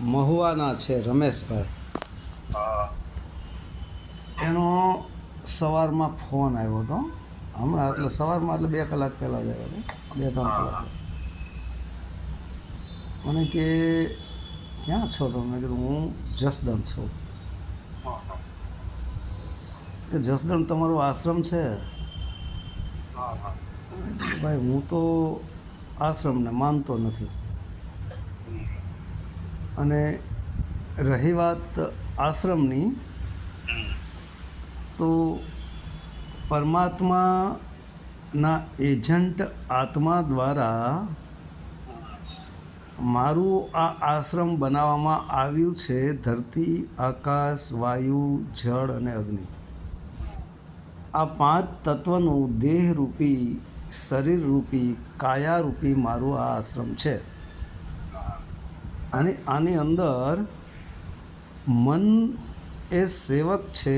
મહુવાના છે રમેશભાઈ. એનો સવારમાં ફોન આવ્યો હતો. હમણાં એટલે સવારમાં એટલે બે કલાક પહેલાં જ આવ્યો હતો. બે ત્રણ કલાક મને કે ક્યાં છો તમે? મેં કીધું હું જસદણ છું. કે જસદણ તમારો આશ્રમ છે? ભાઈ હું તો આશ્રમને માનતો નથી. અને રહી વાત આશ્રમની, તો પરમાત્માના એજન્ટ આત્મા દ્વારા મારું આ આશ્રમ બનાવવામાં આવ્યું છે ધરતી, આકાશ, વાયુ, જળ અને અગ્નિ. આ પાંચ તત્વનું દેહરૂપી, શરીરરૂપી, કાયારૂપી મારું આ આશ્રમ છે. અને આની અંદર મન એ સેવક છે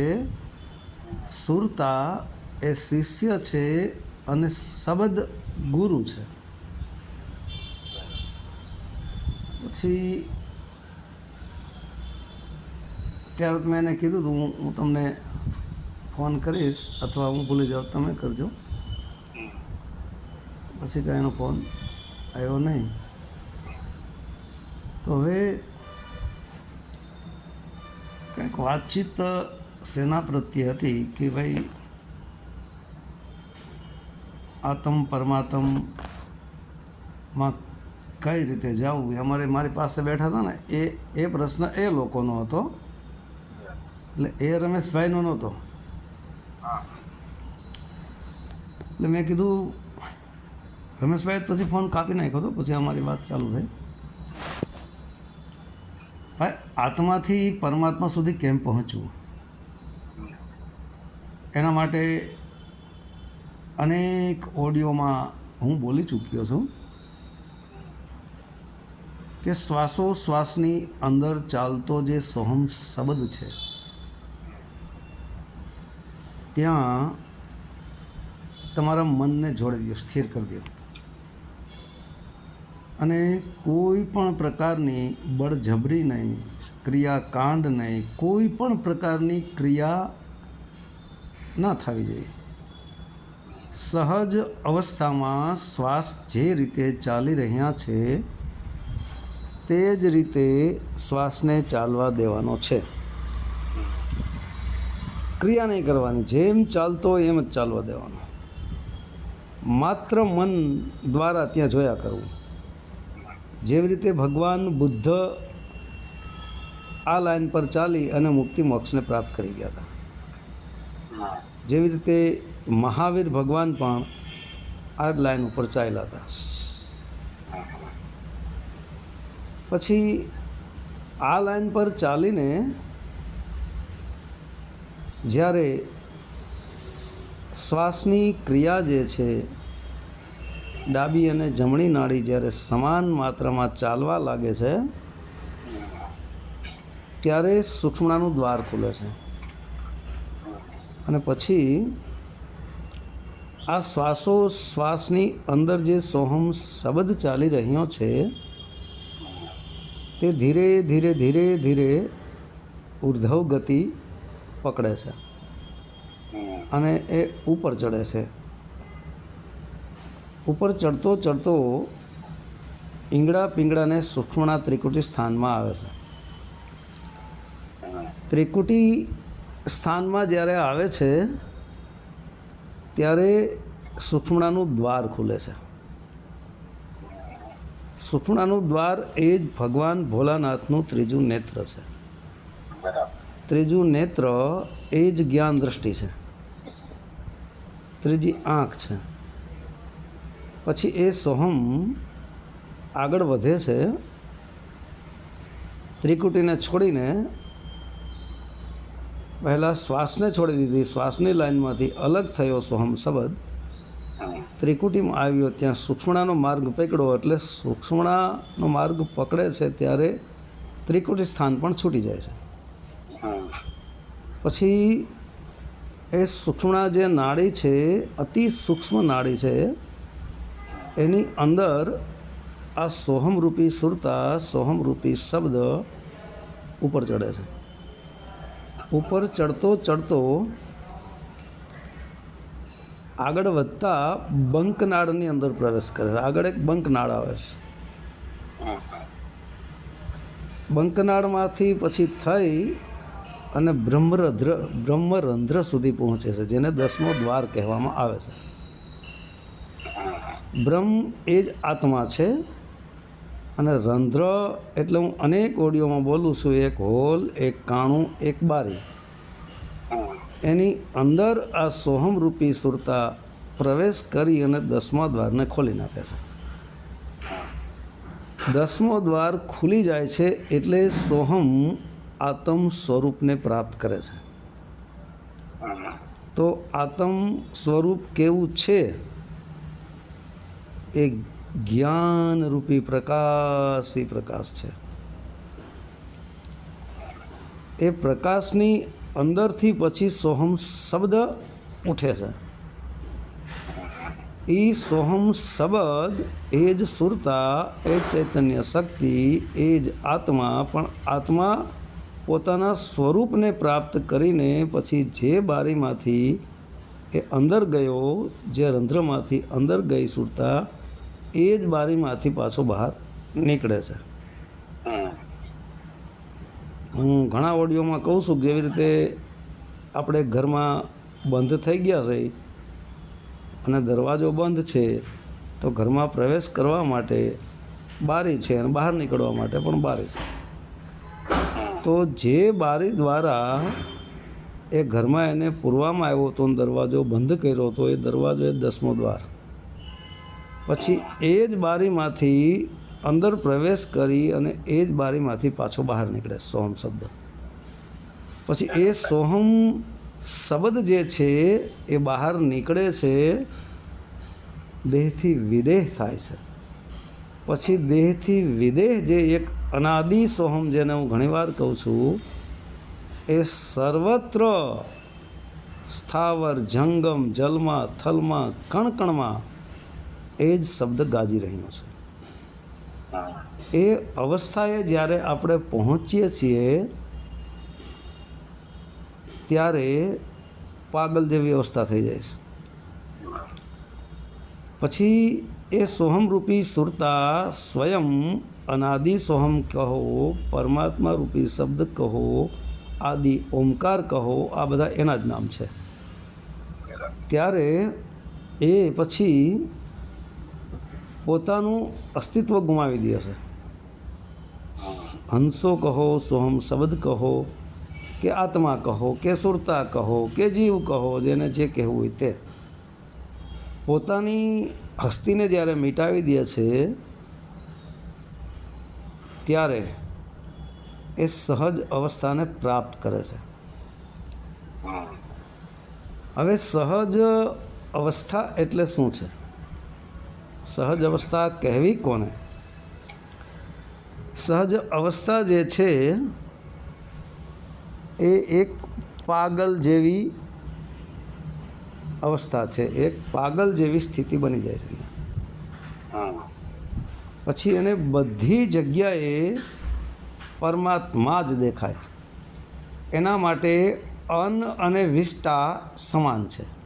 સુરતા એ શિષ્ય છે અને શબ્દ ગુરુ છે. પછી ત્યારે મેં એને કીધું હતું હું તમને ફોન કરીશ અથવા હું ભૂલી જાઉં તમે કરજો. પછી કાંઈ એનો ફોન આવ્યો નહીં. તો હવે કંઈક વાતચીત સેના પ્રત્યે હતી કે ભાઈ આત્મ પરમાત્મમાં કઈ રીતે જવું? અમારે મારી પાસે બેઠા હતા ને એ એ પ્રશ્ન એ લોકોનો હતો. એટલે એ રમેશભાઈનો નહોતો. એટલે મેં કીધું રમેશભાઈ પછી ફોન કાપી નાખ્યો હતો પછી અમારી વાત ચાલુ થઈ. આત્માથી પરમાત્મા સુધી કેમ પહોંચવું? એના માટે અનેક ઓડિયોમાં હું બોલી ચૂક્યો છું કે શ્વાસોશ્વાસની અંદર ચાલતો જે સોહમ શબ્દ છે, ત્યાં તમારા મનને જોડી દો સ્થિર કરી દો અને કોઈ પણ પ્રકારની બળજબરી નહીં, ક્રિયાકાંડ નહીં, કોઈ પણ પ્રકારની ક્રિયા ન થવી જોઈએ. સહજ અવસ્થામાં શ્વાસ જે રીતે ચાલી રહ્યા છે, તે જ રીતે શ્વાસને ચાલવા દેવાનો છે. ક્રિયા નહીં કરવાની, જેમ ચાલતો એમ જ ચાલવા દેવાનો. માત્ર મન દ્વારા ત્યાં જોયા કરવું. જેવી રીતે ભગવાન બુદ્ધ આ લાઇન પર ચાલી અને મુક્તિ મોક્ષને પ્રાપ્ત કરી ગયા હતા. જેવી રીતે મહાવીર ભગવાન પણ આ લાઇન ઉપર ચાલ્યા હતા. પછી આ લાઇન પર ચાલીને જ્યારે શ્વાસની ક્રિયા જે છે ડાબી અને જમણી નાડી જ્યારે સમાન માત્રામાં ચાલવા લાગે છે, ત્યારે સૂક્ષ્મણાનું દ્વાર ખુલે છે. અને પછી આ શ્વાસો શ્વાસની અંદર જે સોહમ શબ્દ ચાલી રહ્યો છે, તે ધીરે ધીરે ધીરે ધીરે ઉર્ધવ ગતિ પકડે છે અને એ ઉપર ચડે છે. ઉપર ચડતો ચડતો ઈંગડા પિંગળાને સૂક્ષ્મના ત્રિકુટી સ્થાનમાં આવે છે. ત્રિકુટી સ્થાનમાં જ્યારે આવે છે, ત્યારે સૂક્ષ્મણાનું દ્વાર ખુલે છે. સૂક્ષ્મણાનું દ્વાર એ જ ભગવાન ભોલાનાથનું ત્રીજું નેત્ર છે. ત્રીજું નેત્ર એ જ જ્ઞાન દ્રષ્ટિ છે. ત્રીજી આંખ છે. પછી એ સોહમ આગળ વધે છે, ત્રિકુટીને છોડીને પહેલાં શ્વાસને છોડી દીધી. શ્વાસની લાઈનમાંથી અલગ થયો સોહમ શબ્દ. ત્રિકુટીમાં આવ્યો, ત્યાં સૂક્ષ્મણાનો માર્ગ પકડ્યો. એટલે સૂક્ષ્મણાનો માર્ગ પકડે છે ત્યારે ત્રિકુટી સ્થાન પણ છૂટી જાય છે. પછી એ સૂક્ષ્મણા જે નાડી છે, અતિ સૂક્ષ્મ નાડી છે એની અંદર આ સોહમ રૂપી સુરતા સોહમ રૂપી શબ્દ ઉપર ચડે છે. ઉપર ચડતો ચડતો આગળ વધતા બંકનાળની અંદર પ્રવેશ કરે છે. આગળ એક બંકનાળ આવે છે. બંકનાળમાંથી પછી થઈ અને બ્રહ્મરંધ્ર બ્રહ્મરંધ્ર સુધી પહોંચે છે, જેને દસમો દ્વાર કહેવામાં આવે છે. બ્રહ્મ એ જ આત્મા છે અને રંધ્ર એટલે હું અનેક ઓડિયોમાં બોલું છું, એક હોલ, એક કાણું, એક બારી. એની અંદર આ સોહમ રૂપી સુરતા પ્રવેશ કરી અને દસમા દ્વારને ખોલી નાખે છે. દસમો દ્વાર ખુલી જાય છે એટલે સોહમ આત્મ સ્વરૂપને પ્રાપ્ત કરે છે. તો આત્મ સ્વરૂપ કેવું છે? એ જ્ઞાનરૂપી પ્રકાશી પ્રકાશ છે. એ પ્રકાશની અંદરથી પછી સોહમ શબ્દ ઉઠે છે. એ સોહમ શબ્દ એ જ સુરતા, એ ચૈતન્ય શક્તિ, એ જ આત્મા, પણ આત્મા પોતાના સ્વરૂપને પ્રાપ્ત કરીને પછી જે બારીમાંથી એ અંદર ગયો, જે રંધ્રમાંથી અંદર ગઈ સુરતા એ જ બારીમાંથી પાછો બહાર નીકળે છે. હું ઘણા ઓડિયોમાં કહું છું જેવી રીતે આપણે ઘરમાં બંધ થઈ ગયા છે અને દરવાજો બંધ છે તો ઘરમાં પ્રવેશ કરવા માટે બારી છે અને બહાર નીકળવા માટે પણ બારી છે. તો જે બારી દ્વારા એ ઘરમાં એને પૂરવામાં આવ્યો હતો અને દરવાજો બંધ કર્યો હતો એ દરવાજો એ દસમો દ્વાર. પછી એ જ બારીમાંથી અંદર પ્રવેશ કરી અને એ જ બારીમાંથી પાછો બહાર નીકળે સોહમ શબ્દ. પછી એ સોહમ શબ્દ જે છે એ બહાર નીકળે છે, દેહથી વિદેહ થાય છે. પછી દેહથી વિદેહ જે એક અનાદિ સોહમ જેને હું ઘણીવાર કહું છું, એ સર્વત્ર સ્થાવર જંગમ જલમાં થલમાં કણકણમાં એ જ શબ્દ ગાજી રહ્યો છે. એ અવસ્થાએ જ્યારે આપણે પહોંચીએ છીએ ત્યારે પાગલ જેવી અવસ્થા થઈ જાય છે. પછી એ સોહમરૂપી સુરતા સ્વયં અનાદિ સોહમ કહો પરમાત્મા રૂપી શબ્દ કહો આદિ ઓમકાર કહો આ બધા એના જ નામ છે. ત્યારે એ પછી પોતાનું અસ્તિત્વ ગુમાવી દે છે. હંસો કહો, સોહમ શબ્દ કહો, કે આત્મા કહો, કે સુરતા કહો, કે જીવ કહો, જેને જે કહેવું હોય તે. પોતાની હસ્તીને જ્યારે મિટાવી દે છે, ત્યારે એ સહજ અવસ્થાને પ્રાપ્ત કરે છે. હવે સહજ અવસ્થા એટલે શું છે? સહજ અવસ્થા કહેવી કોને? સહજ અવસ્થા જે છે એ એક પાગલ જેવી અવસ્થા છે. એક પાગલ જેવી સ્થિતિ બની જાય છે પછી એને બધી જગ્યાએ પરમાત્મા જ દેખાય. એના માટે અન્ન અને વિષ્ટા સમાન છે.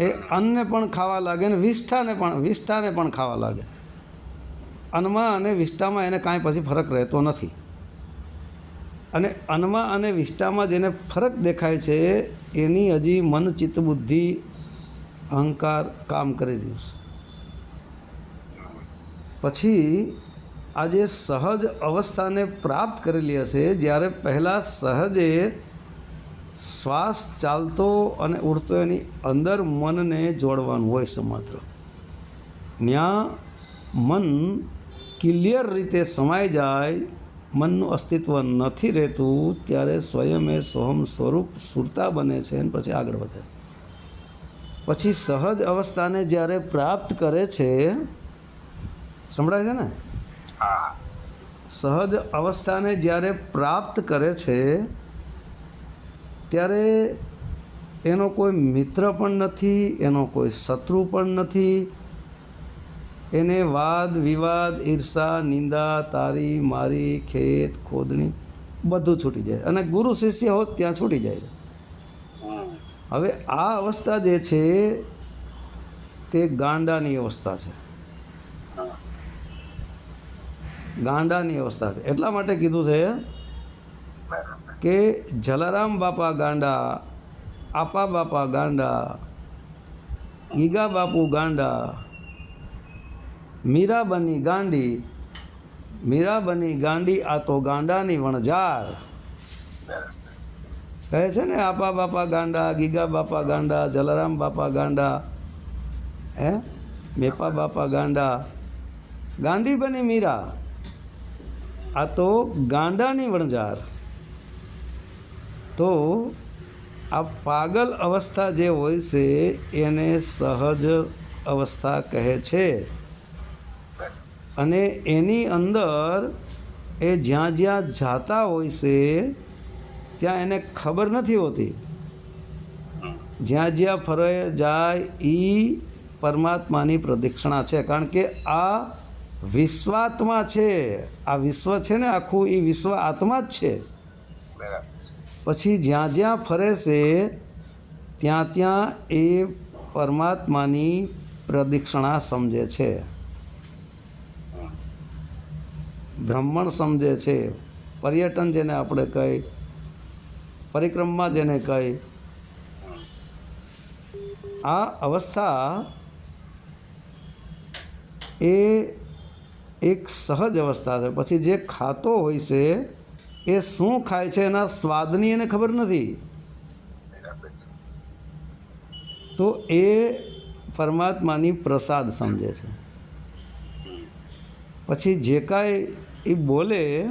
એ અન્નને પણ ખાવા લાગે અને વિષ્ઠાને પણ વિષ્ઠાને પણ ખાવા લાગે. અન્નમાં અને વિષ્ઠામાં એને કાંઈ પછી ફરક રહેતો નથી. અને અન્નમાં અને વિષ્ઠામાં જેને ફરક દેખાય છે, એની હજી મન, ચિત્ત, બુદ્ધિ, અહંકાર કામ કરી રહ્યું છે. પછી આ જે સહજ અવસ્થાને પ્રાપ્ત કરેલી હશે, જ્યારે પહેલાં સહજે શ્વાસ ચાલતો અને ઉડતો એની અંદર મનને જોડવાનું હોય છે માત્ર. ત્યાં મન ક્લિયર રીતે સમાઈ જાય મનનું અસ્તિત્વ નથી રહેતું ત્યારે સ્વયં એ સોહમ સ્વરૂપ સુરતા બને છે અને પછી આગળ વધે. પછી સહજ અવસ્થાને જ્યારે પ્રાપ્ત કરે છે સંભળાય છે ને? સહજ અવસ્થાને જ્યારે પ્રાપ્ત કરે છે ત્યારે એનો કોઈ મિત્ર પણ નથી, એનો કોઈ શત્રુ પણ નથી. એને વાદ, વિવાદ, ઈર્ષા, નિંદા, તારી, મારી, ખેત, ખોદણી બધું છૂટી જાય. અને ગુરુ શિષ્ય હોત ત્યાં છૂટી જાય. હવે આ અવસ્થા જે છે, તે ગાંડાની અવસ્થા છે. ગાંડાની અવસ્થા છે. એટલા માટે કીધું છે કે જલારામ બાપા ગાંડા, આપા બાપા ગાંડા ગીગા બાપુ ગાંડા, મીરાબની ગાંડી મીરાબની ગાંડી આ તો ગાંડાની વણઝાર. કહે છે ને, આપા બાપા ગાંડા, ગીગા બાપા ગાંડા, જલારામ બાપા ગાંડા, હે? મેપા બાપા ગાંડા. ગાંડી બની મીરા. આ તો ગાંડાની વણઝાર. તો આ પાગલ અવસ્થા જે હોય છે, એને સહજ અવસ્થા કહે છે. અને એની અંદર એ જ્યાં જ્યાં જાતા હોય છે, ત્યાં એને ખબર નથી હોતી. જ્યાં જ્યાં ફરે જાય એ પરમાત્માની પ્રદક્ષિણા છે. કારણ કે આ વિશ્વાત્મા છે. આ વિશ્વ છે ને આખું એ વિશ્વ આત્મા જ છે. બરાબર. પછી જ્યાં જ્યાં ફરે છે, ત્યાં ત્યાં એ પરમાત્માની પ્રદક્ષિણા સમજે છે. બ્રહ્મણ સમજે છે. પર્યટન જેને આપણે કહી પરિક્રમા જેને કહી આ અવસ્થા એ એક સહજ અવસ્થા છે. પછી જે ખાતો હોય છે એ શું ખાય છે એના સ્વાદની એને ખબર નથી. તો એ પરમાત્માની પ્રસાદ સમજે છે. પછી જે કાંઈ એ બોલે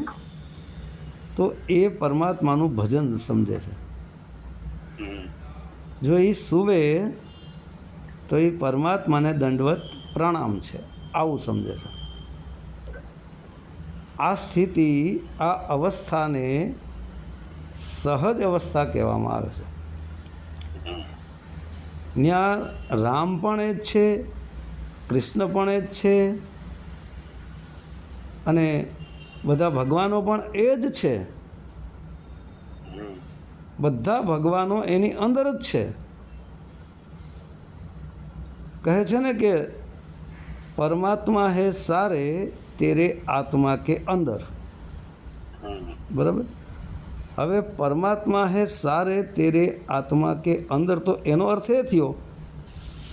તો એ પરમાત્માનું ભજન સમજે છે. જો એ સૂવે તો એ પરમાત્માને દંડવત પ્રણામ છે. આવું સમજે છે. આ સ્થિતિ, આ અવસ્થાને સહજ અવસ્થા કહેવામાં આવે છે. ત્યાં રામ પણ એ જ છે, કૃષ્ણ પણ એ જ છે, અને બધા ભગવાનો પણ એ જ છે. બધા ભગવાનો એની અંદર જ છે. કહે છે ને કે પરમાત્મા હે સારે તેરે આત્મા કે અંદર. બરાબર? હવે પરમાત્મા હે સારે તેરે આત્મા કે અંદર તો એનો અર્થ એ થયો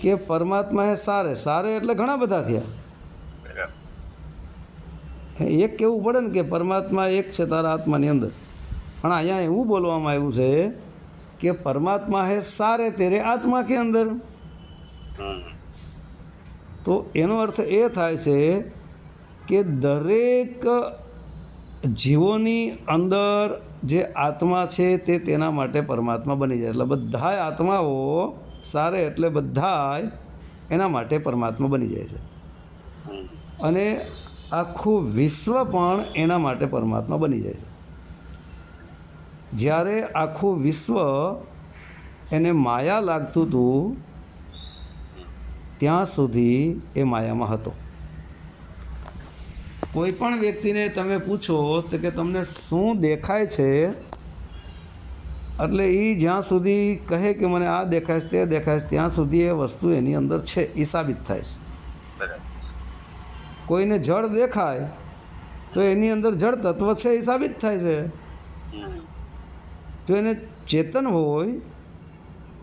કે પરમાત્મા હે સારે. સારે એટલે ઘણા બધા થયા. એક કહેવું પડે ને કે પરમાત્મા એક છે તારા આત્માની અંદર. પણ અહીંયા એવું બોલવામાં આવ્યું છે કે પરમાત્મા હે સારે તેરે આત્મા કે અંદર. તો એનો અર્થ એ થાય છે કે દરેક જીવોની અંદર જે આત્મા છે તે તેના માટે પરમાત્મા બની જાય. એટલે બધાય આત્માઓ સારે એટલે બધાય એના માટે પરમાત્મા બની જાય છે. અને આખું વિશ્વ પણ એના માટે પરમાત્મા બની જાય છે. જ્યારે આખું વિશ્વ એને માયા લાગતું હતું ત્યાં સુધી એ માયામાં હતો. કોઈ પણ વ્યક્તિને તમે પૂછો તો કે તમને શું દેખાય છે એટલે એ જ્યાં સુધી કહે કે મને આ દેખાય છે તે દેખાય છે ત્યાં સુધી એ વસ્તુ એની અંદર છે એ સાબિત થાય છે. કોઈને જળ દેખાય તો એની અંદર જળ તત્વ છે એ સાબિત થાય છે. તો જો એને ચેતન હોય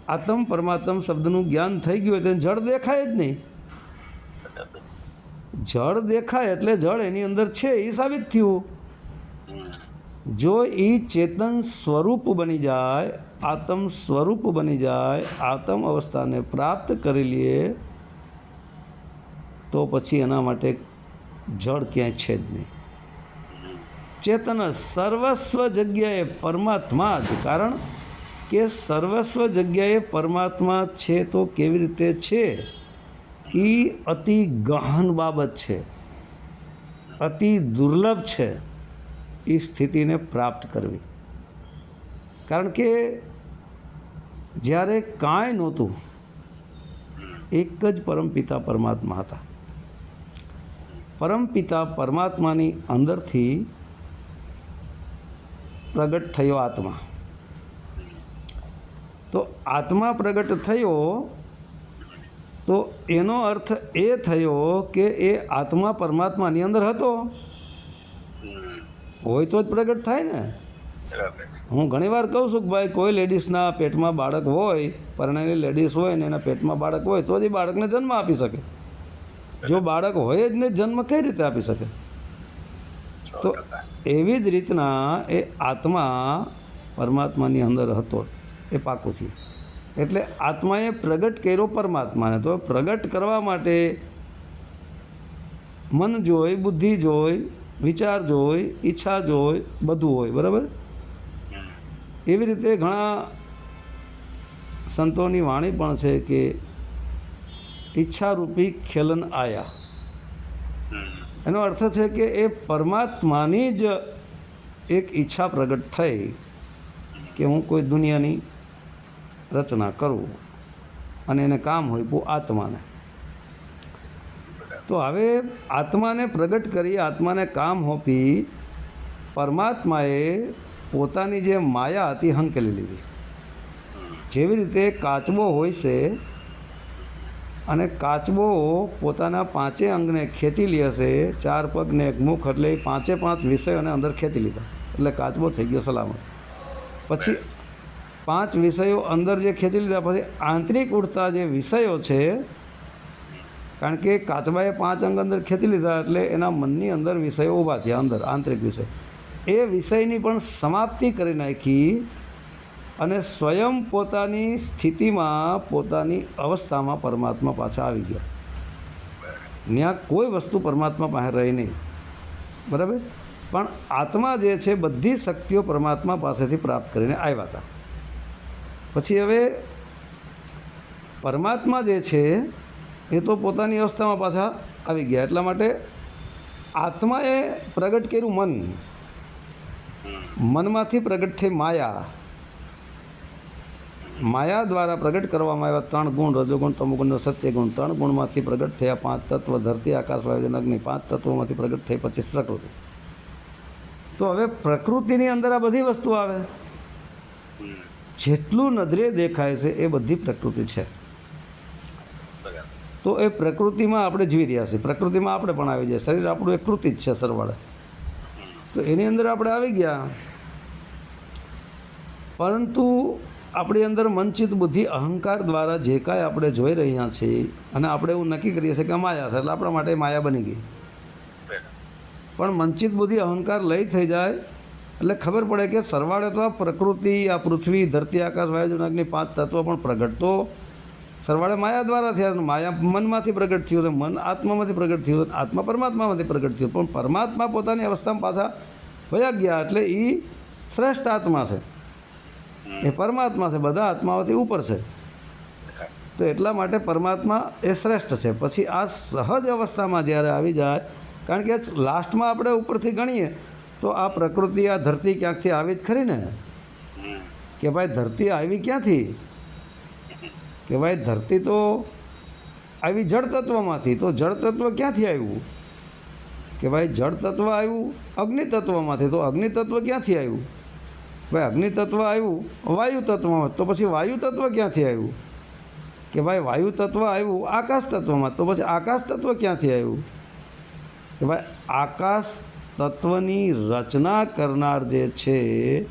આત્મ પરમાત્મ શબ્દનું જ્ઞાન થઈ ગયું હોય તો એને જળ દેખાય જ નહીં. જળ દેખાય એટલે જળ એની અંદર છે એ સાબિત થયું. જો એ ચેતન સ્વરૂપ બની જાય, આત્મ સ્વરૂપ બની જાય, આત્મ અવસ્થાને પ્રાપ્ત કરી લઈએ તો પછી એના માટે જળ ક્યાંય છે જ નહીં. ચેતન સર્વસ્વ જગ્યાએ પરમાત્મા જ. કારણ કે સર્વસ્વ જગ્યાએ પરમાત્મા છે તો કેવી રીતે છે? એ અતિ ગહન બાબત છે. અતિ દુર્લભ છે એ સ્થિતિને પ્રાપ્ત કરવી. કારણ કે જ્યારે કાંઈ નહોતું, એક જ પરમપિતા પરમાત્મા હતા. પરમપિતા પરમાત્માની અંદરથી પ્રગટ થયો આત્મા. તો આત્મા પ્રગટ થયો તો એનો અર્થ એ થયો કે એ આત્મા પરમાત્માની અંદર હતો. હોય તો જ પ્રગટ થાય ને. હું ઘણીવાર કહું છું કે ભાઈ કોઈ લેડીઝના પેટમાં બાળક હોય પરણેલી લેડીઝ હોય ને એના પેટમાં બાળક હોય તો જ એ બાળકને જન્મ આપી શકે. જો બાળક હોય જ ને જન્મ કઈ રીતે આપી શકે? તો એવી જ રીતના એ આત્મા પરમાત્માની અંદર હતો. એ પાકું થયું. એટલે આત્માએ પ્રગટ કર્યો પરમાત્માને. તો પ્રગટ કરવા માટે મન જોઈ બુદ્ધિ જોઈ વિચાર જોઈ ઈચ્છા જોઈ બધું હોય. બરાબર? એવી રીતે ઘણા સંતોની વાણી પણ છે કે ઈચ્છારૂપી ખેલન આયા. એનો અર્થ છે કે એ પરમાત્માની જ એક ઈચ્છા પ્રગટ થઈ કે હું કોઈ દુનિયાની રચના કરવું અને એને કામ હોય આત્માને. તો હવે આત્માને પ્રગટ કરી, આત્માને કામ હોપી પરમાત્માએ પોતાની જે માયા હતી હંકેલી લીધી. જેવી રીતે કાચબો હોય છે અને કાચબો પોતાના પાંચે અંગને ખેંચી લે છે, ચાર પગને એક મુખ એટલે પાંચે પાંચ વિષયોને અંદર ખેંચી લીધા. એટલે કાચબો થઈ ગયો સલામત. પછી પાંચ વિષયો અંદર જે ખેંચી લીધા, પછી આંતરિક ઉડતા જે વિષયો છે, કારણ કે કાચબાએ પાંચ અંગ અંદર ખેંચી લીધા એટલે એના મનની અંદર વિષયો ઊભા થયા, અંદર આંતરિક વિષય. એ વિષયની પણ સમાપ્તિ કરી નાખી અને સ્વયં પોતાની સ્થિતિમાં, પોતાની અવસ્થામાં પરમાત્મા પાછા આવી ગયા. ત્યાં કોઈ વસ્તુ પરમાત્મા પાસે રહી નહીં. બરાબર? પણ આત્મા જે છે, બધી શક્તિઓ પરમાત્મા પાસેથી પ્રાપ્ત કરીને આવ્યા હતા. પછી હવે પરમાત્મા જે છે, એ તો પોતાની અવસ્થામાં પાછા આવી ગયા. એટલા માટે આત્માએ પ્રગટ કર્યું મન. મનમાંથી પ્રગટ થઈ માયા. માયા દ્વારા પ્રગટ કરવામાં આવ્યા ત્રણ ગુણ, રજોગુણ, તમોગુણ સત્ય સત્યગુણ. ત્રણ ગુણમાંથી પ્રગટ થયા પાંચ તત્વ, ધરતી, આકાશ, વાયુ, અગ્નિ. પાંચ તત્વોમાંથી પ્રગટ થઈ પચીસ પ્રકૃતિ તો હવે પ્રકૃતિની અંદર આ બધી વસ્તુ આવે. જેટલું નજરે દેખાય છે એ બધી પ્રકૃતિ છે. તો એ પ્રકૃતિમાં આપણે જીવી રહ્યા છીએ. પ્રકૃતિમાં આપણે પણ આવી જાય શરીર આપણું એક કૃતિ જ છે સરવાળે. તો એની અંદર આપણે આવી ગયા. પરંતુ આપણી અંદર મનચિત બુદ્ધિ અહંકાર દ્વારા જે કાંઈ આપણે જોઈ રહ્યા છીએ અને આપણે એવું નક્કી કરીએ છીએ કે માયા છે એટલે આપણા માટે માયા બની ગઈ. પણ મનચિત બુદ્ધિ અહંકાર લઈ થઈ જાય એટલે ખબર પડે કે સરવાળે તો આ પ્રકૃતિ, આ પૃથ્વી, ધરતી, આકાશ, વાયુ પાંચ તત્વો પણ પ્રગટ તો સરવાળે માયા દ્વારા થયા માયા મનમાંથી પ્રગટ થયું મન આત્મામાંથી પ્રગટ થયું આત્મા પરમાત્મામાંથી પ્રગટ થયું. પણ પરમાત્મા પોતાની અવસ્થામાં પાછા વયા ગયા એટલે એ શ્રેષ્ઠ આત્મા છે. એ પરમાત્મા છે. બધા આત્માઓથી ઉપર છે. તો એટલા માટે પરમાત્મા એ શ્રેષ્ઠ છે. પછી આ સહજ અવસ્થામાં જ્યારે આવી જાય, કારણ કે લાસ્ટમાં આપણે ઉપરથી ગણીએ તો આ પ્રકૃતિ આ ધરતી ક્યાંકથી આવી જ ખરી ને? કે ભાઈ ધરતી આવી ક્યાંથી? કે ભાઈ ધરતી તો આવી જળ તત્વમાંથી, તો જળ તત્વ ક્યાંથી આવ્યું? કે ભાઈ જળ તત્વ આવ્યું અગ્નિ તત્વમાંથી, તો અગ્નિ તત્વ ક્યાંથી આવ્યું? ભાઈ અગ્નિ તત્વ આવ્યું વાયુ તત્વમાં, તો પછી વાયુ તત્વ ક્યાંથી આવ્યું? કે ભાઈ વાયુ તત્વ આવ્યું આકાશ તત્વમાં, તો પછી આકાશ તત્વ ક્યાંથી આવ્યું? કે ભાઈ આકાશ તત્વની રચના કરનાર જે છે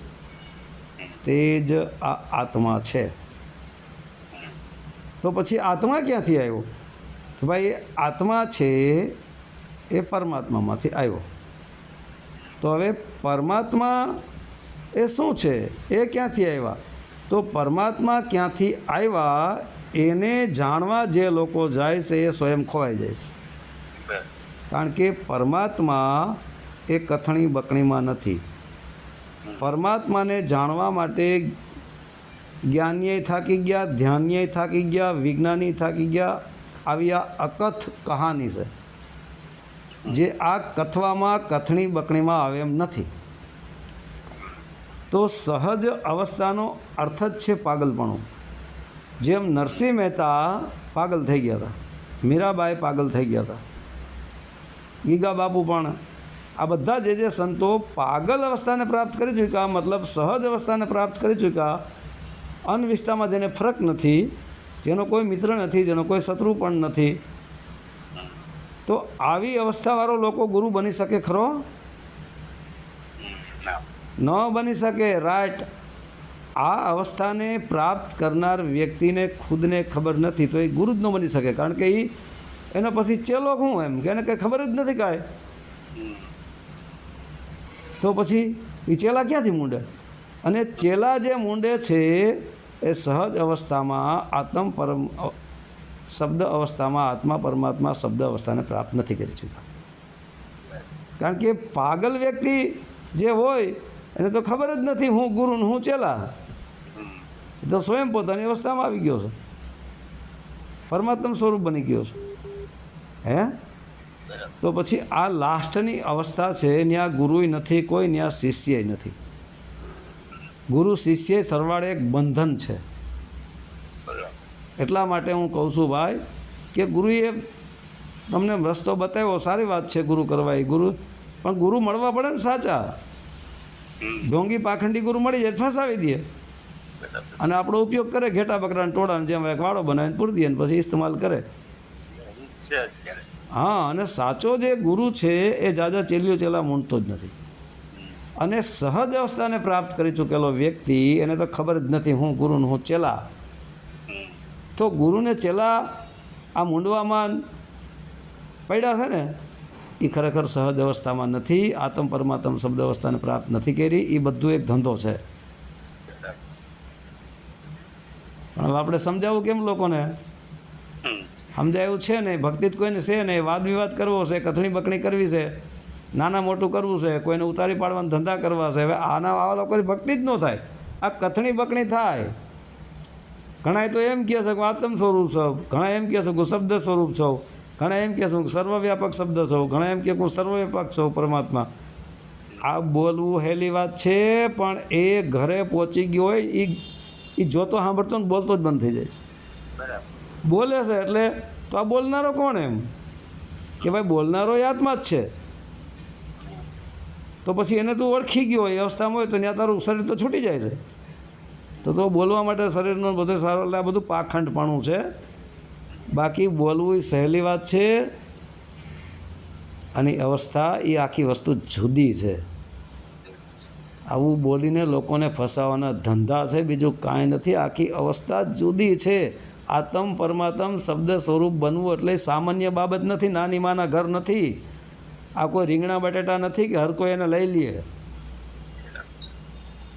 તે જ આ આત્મા છે. તો પછી આત્મા ક્યાંથી આવ્યો? કે ભાઈ આત્મા છે એ પરમાત્મામાંથી આવ્યો. તો હવે પરમાત્મા એ શું છે? એ ક્યાંથી આવ્યા? તો પરમાત્મા ક્યાંથી આવ્યા એને જાણવા જે લોકો જાય છે એ સ્વયં ખોવાઈ જાય છે. કારણ કે પરમાત્મા એ કથણી બકણીમાં નથી. પરમાત્માને જાણવા માટે જ્ઞાનીય થાકી ગયા, ધ્યાનીય થાકી ગયા, વિજ્ઞાની થાકી ગયા આવી આ અકથ કહાની છે. જે આ કથવામાં, કથણી બકણીમાં આવે એમ નથી. તો સહજ અવસ્થાનો અર્થ જ છે પાગલપણું. જેમ નરસિંહ મહેતા પાગલ થઈ ગયા હતા, મીરાબાઈ પાગલ થઈ ગયા હતા. ગીગા બાપુ પણ આ બધા જે જે સંતો પાગલ અવસ્થાને પ્રાપ્ત કરી ચૂક્યા મતલબ સહજ અવસ્થાને પ્રાપ્ત કરી ચૂક્યા અનવિષ્ટામાં જેને ફરક નથી જેનો કોઈ મિત્ર નથી જેનો કોઈ શત્રુ પણ નથી તો આવી અવસ્થાવાળો લોકો ગુરુ બની શકે ખરો? ન. બની શકે. રાઈટ આ અવસ્થાને પ્રાપ્ત કરનાર વ્યક્તિને ખુદને ખબર નથી તો એ ગુરુ જ ન બની શકે. કારણ કે એ એનો પછી ચેલો શું એમ કે એને કંઈ ખબર જ નથી કાંઈ. તો પછી એ ચેલા ક્યાંથી મૂંડે? અને ચેલા જે મૂંડે છે, એ સહજ અવસ્થામાં આત્મ પરમ શબ્દ અવસ્થામાં આત્મા પરમાત્મા શબ્દ અવસ્થાને પ્રાપ્ત નથી કરી ચૂક્યા કારણ કે પાગલ વ્યક્તિ જે હોય, એને તો ખબર જ નથી હું ગુરુ હું ચેલા. એ તો સ્વયં પોતાની અવસ્થામાં આવી ગયો છે. પરમાત્મા સ્વરૂપ બની ગયો છે. હે? તો પછી આ લાસ્ટની અવસ્થા છે ત્યાં ગુરુય નથી કોઈ ત્યાં શિષ્ય નથી. ગુરુ શિષ્ય સરવાળે એક બંધન છે. એટલા માટે હું કહું છું ભાઈ કે ગુરુએ તમને રસ્તો બતાવ્યો સારી વાત છે ગુરુ કરવા એ ગુરુ પણ ગુરુ મળવા પડે ને સાચા. ઢોંગી પાખંડી ગુરુ મળી જાય ફસાવી દે. અને આપણો ઉપયોગ કરે ઘેટા બકરાને ટોળાને જેમ એક વાળો બનાવીને પૂરી દે ને પછી ઇસ્તેમાલ કરે. છે હા, અને સાચો જે ગુરુ છે, એ જાજા ચેલીઓ ચેલા મૂંડતો જ નથી. અને સહજ અવસ્થાને પ્રાપ્ત કરી ચૂકેલો વ્યક્તિ, એને તો ખબર જ નથી હું ગુરુનું હું ચેલા. તો ગુરુને ચેલા આ મૂંડવામાં પડ્યા છે ને એ ખરેખર સહજ અવસ્થામાં નથી, આત્મ પરમાત્મ શબ્દ અવસ્થાને પ્રાપ્ત નથી કરી એ બધું એક ધંધો છે. પણ આપણે સમજાવવું કેમ લોકોને? સમજાયું છે ને, ભક્તિ જ કોઈને છે ને, વાદ વિવાદ કરવો છે, કથણી બકણી કરવી છે, નાના મોટું કરવું છે, કોઈને ઉતારી પાડવાના ધંધા કરવા છે. હવે આના આવા લોકોની ભક્તિ જ ન થાય. આ કથણી બકણી થાય. ઘણા તો એમ કહે છે કે આત્મ સ્વરૂપ છો ઘણા એમ કહે છે કે શબ્દ સ્વરૂપ છું ઘણા એમ કહે છે હું સર્વવ્યાપક શબ્દ છું ઘણા એમ કહે હું સર્વવ્યાપક છું પરમાત્મા. આ બોલવું હેલી વાત છે, પણ એ ઘરે પહોંચી ગયો હોય એ જોતો સાંભળતો ને બોલતો જ બંધ થઈ જાય છે. બરાબર. બોલે છે એટલે તો આ બોલનારો કોણ એમ? કે ભાઈ બોલનારો એ આત્મા જ છે. તો પછી એને તું ઓળખી ગયો એ અવસ્થામાં હોય તો ત્યાં તારું શરીર તો છૂટી જાય છે. તો તો બોલવા માટે શરીરનો બધો સારો એટલે આ બધું પાખંડપણું છે. બાકી બોલવું એ સહેલી વાત છે. અને અવસ્થા એ આખી વસ્તુ જુદી છે. આવું બોલીને લોકોને ફસાવાના ધંધા છે, બીજું કાંઈ નથી. આખી અવસ્થા જુદી છે. આત્મ પરમાત્મ શબ્દ સ્વરૂપ બનવું એટલે સામાન્ય બાબત નથી નાની માના ઘર નથી. આ કોઈ રીંગણા બટેટા નથી કે હર કોઈ એને લઈ લે.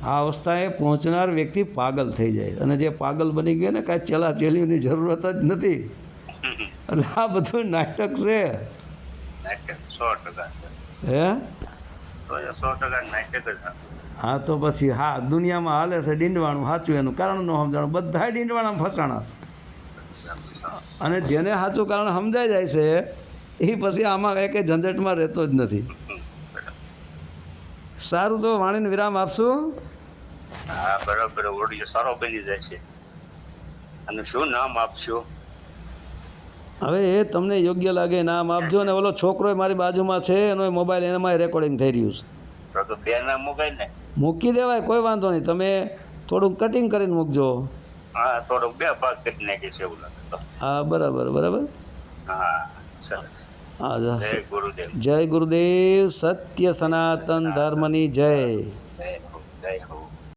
આ અવસ્થાએ પહોંચનાર વ્યક્તિ પાગલ થઈ જાય. અને જે પાગલ બની ગયો ને કાંઈ ચેલા ચેલીઓની જરૂરત જ નથી. એટલે આ બધું નાટક છે. હે. હા તો પછી હા દુનિયામાં હાલે છે ડીંડવાણું સાચું એનું કારણ ન સમજાણું. બધા ડીંડવાણા ફસાણા અને જેને સાચું કારણ સમજાઈ જાય છે એ પછી આમાં કંઈ કંઈ ઝંઝટમાં રહેતો જ નથી. સારું તો વાણીને વિરામ આપશું? હા બરાબર ઓડિયો સારો બની જાય છે. અને શું નામ આપશો? હવે એ તમને યોગ્ય લાગે નામ આપજો ને ઓલો છોકરો મારી બાજુમાં છે એનો મોબાઈલ એનામાં રેકોર્ડિંગ થઈ રહ્યું છે. ને. મૂકી દેવાય કોઈ વાંધો નહીં. તમે થોડુંક કટિંગ કરીને મૂકજો. હા થોડુંક બે ભાગ કરી નાખે છે એવું હા બરાબર બરાબર. હા સરસ. જય ગુરુદેવ. જય ગુરુદેવ સત્ય સનાતન ધર્મની જય. જય જય હો